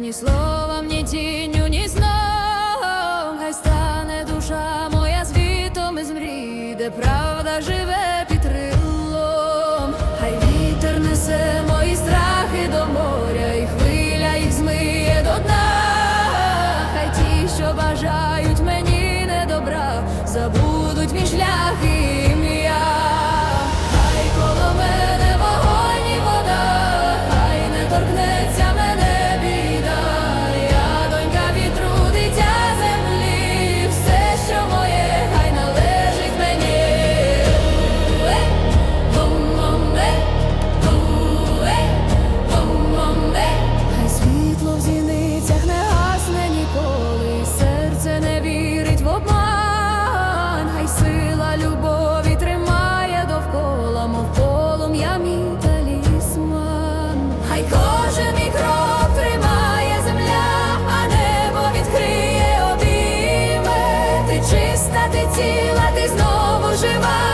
Ні словом, ні тінню, ні сном, хай стане душа моя світом із мрій, де правда живе. хотіла, ти знову жива.